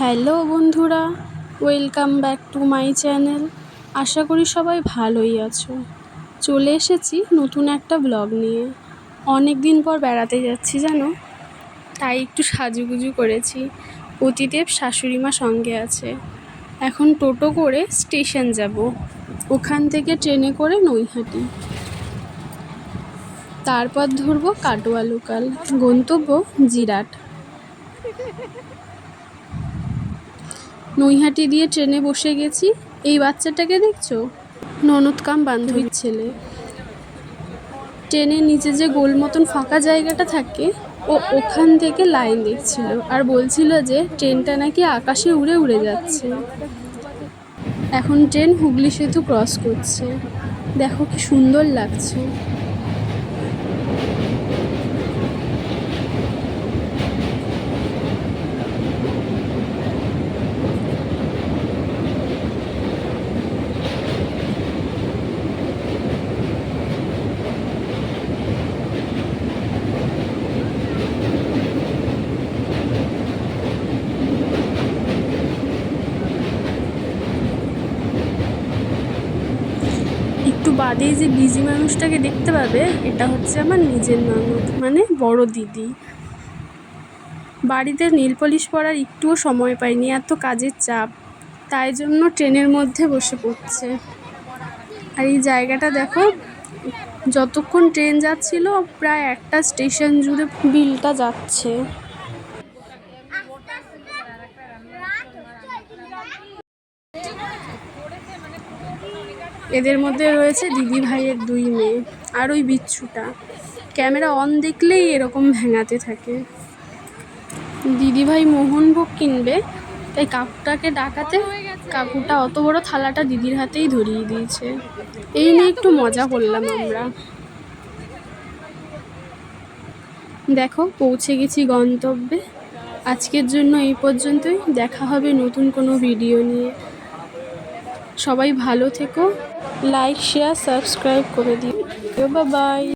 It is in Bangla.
হ্যালো বন্ধুরা, welcome back to my channel. আশা করি সবাই ভালোই আছো। চলে এসেছি নতুন একটা ব্লগ নিয়ে। অনেক দিন পর বেড়াতে যাচ্ছি, জানো? তাই একটু সাজুগুজু করেছি। পতিদেব শাশুড়ি মা সঙ্গে আছে। এখন টোটো করে স্টেশন যাব। ওখান থেকে ট্রেনে করে নৈহাটি। তারপর ধরবো কাটোয়া লোকাল। গন্তব্য জিরাট। নৈহাটি দিয়ে ট্রেনে বসে গেছি। এই বাচ্চাটাকে দেখছ? ননদ কাম বান্ধবীর ছেলে। ট্রেনের নিচে যে গোল মতন ফাঁকা জায়গাটা থাকে, ও ওখান থেকে লাইন দেখছিল আর বলছিল যে ট্রেনটা নাকি আকাশে উড়ে উড়ে যাচ্ছে। এখন ট্রেন হুগলি সেতু ক্রস করছে। দেখো কি সুন্দর লাগছে। একটু বাদেই যে বিজি মানুষটাকে দেখতে পাবে, এটা হচ্ছে আমার নিজের ননদ মানে বড় দিদি। বাড়িতে নীল পলিশ পরার একটুও সময় পাইনি, এত কাজের চাপ। তাই জন্য ট্রেনের মধ্যে বসে পড়ছে। আর এই জায়গাটা দেখো, যতক্ষণ ট্রেন যাচ্ছিল, প্রায় একটা স্টেশন জুড়ে বিলটা যাচ্ছে। এদের মধ্যে রয়েছে দিদি ভাইয়ের দুই মেয়ে আর ওই বিচ্ছুটা। ক্যামেরা অন দেখলেই এরকম ভেঙাতে থাকে। দিদিভাই মোহনভোগ কিনবে, তাই কাকুটাকে ডাকাতে কাকুটা অত বড় থালাটা দিদির হাতেই ধরিয়ে দিয়েছে। এই নিয়ে একটু মজা করলাম আমরা। দেখো, পৌঁছে গেছি গন্তব্যে। আজকের জন্য এই পর্যন্তই। দেখা হবে নতুন কোনো ভিডিও নিয়ে। সবাই ভালো থেকো। লাইক শেয়ার সাবস্ক্রাইব করে দিও। বাই